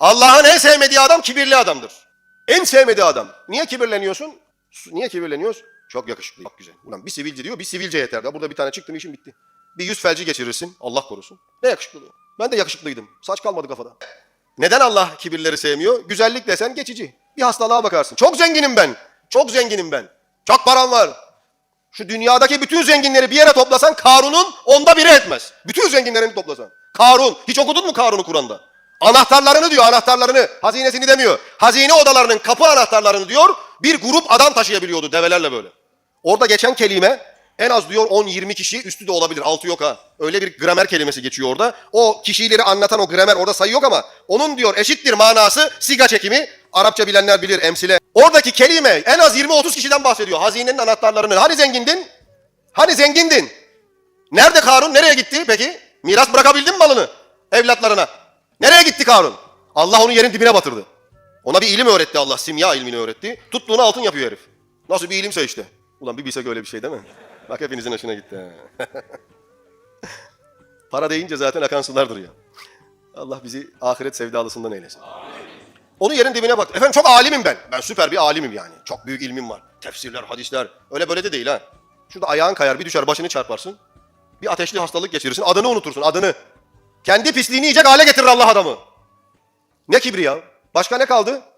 Allah'ın en sevmediği adam kibirli adamdır. En sevmediği adam. Niye kibirleniyorsun? Su- Niye kibirleniyoruz? Çok yakışıklı, çok güzel. Ulan bir sivilce diyor, bir sivilce yeter. Ya burada bir tane çıktı mı işin bitti. Bir yüz felci geçirirsin, Allah korusun. Ne yakışıklılığı. Ben de yakışıklıydım. Saç kalmadı kafada. Neden Allah kibirleri sevmiyor? Güzellik desen geçici. Bir hastalığa bakarsın. Çok zenginim ben. Çok zenginim ben. Çok param var. Şu dünyadaki bütün zenginleri bir yere toplasan Karun'un onda biri etmez. Bütün zenginlerini toplasan. Karun. Hiç okudun mu Karun'u Kur'an'da? Anahtarlarını diyor anahtarlarını. Hazinesini demiyor. Hazine odalarının kapı anahtarlarını diyor. Bir grup adam taşıyabiliyordu develerle böyle. Orada geçen kelime en az diyor 10-20 kişi üstü de olabilir. Altı yok ha. Öyle bir gramer kelimesi geçiyor orada. O kişileri anlatan o gramer orada sayı yok ama onun diyor eşittir manası siga çekimi. Arapça bilenler bilir emsile. Oradaki kelime en az 20-30 kişiden bahsediyor. Hazinenin anahtarlarını. Hani zengindin? Hani zengindin? Nerede Karun? Nereye gitti peki? Miras bırakabildin mi malını? Evlatlarına. Nereye gitti Karun? Allah onu yerin dibine batırdı. Ona bir ilim öğretti Allah. Simya ilmini öğretti. Tuttuğunu altın yapıyor herif. Nasıl bir ilimse işte. Ulan bir bilsek öyle bir şey değil mi? Bak hepinizin hoşuna gitti. Para deyince zaten akan sulardır ya. Allah bizi ahiret sevdalısından eylesin. Onu yerin dibine bak. Efendim çok alimim ben. Ben süper bir alimim yani. Çok büyük ilmim var. Tefsirler, hadisler. Öyle böyle de değil ha. Şurada ayağın kayar, bir düşer, başını çarparsın. Bir ateşli hastalık geçirirsin, adını unutursun, adını. Kendi pisliğini yiyecek hale getirir Allah adamı. Ne kibri ya? Başka ne kaldı?